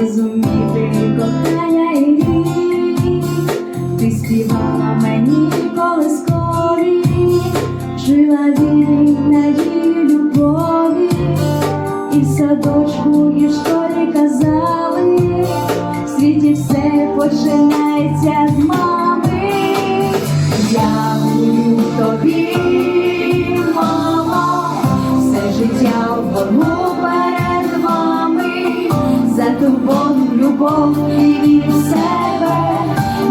розуміти кохання і ти співав. Турботу, любов і віру в себе.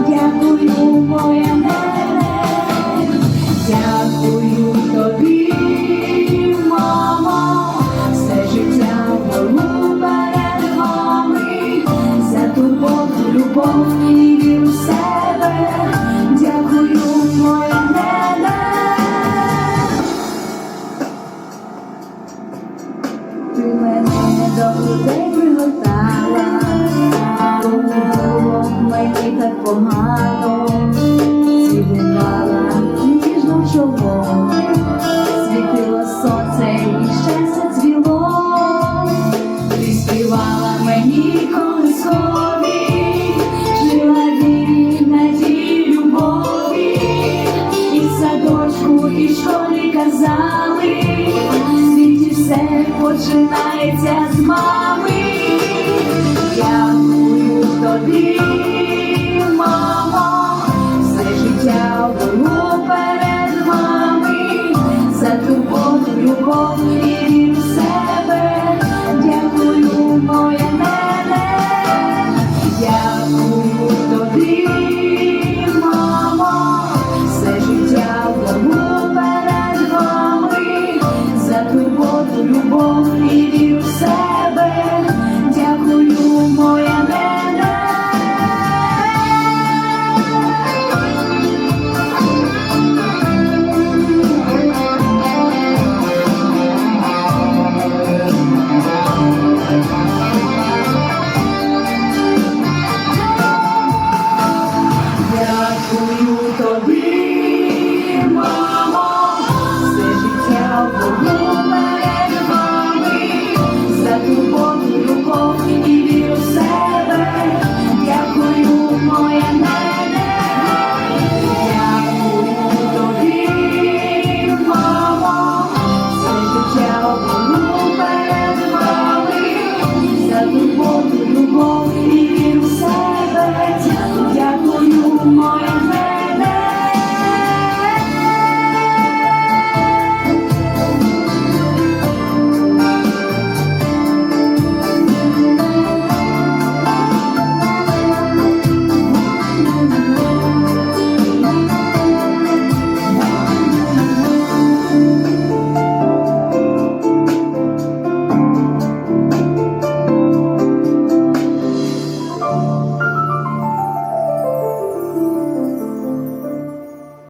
Дякую, моя мене, дякую тобі, мамо, все життя вгору перед вами, за турботу, любов і віру в себе. Дякую, моя мене. Казали, світі все починається з мами.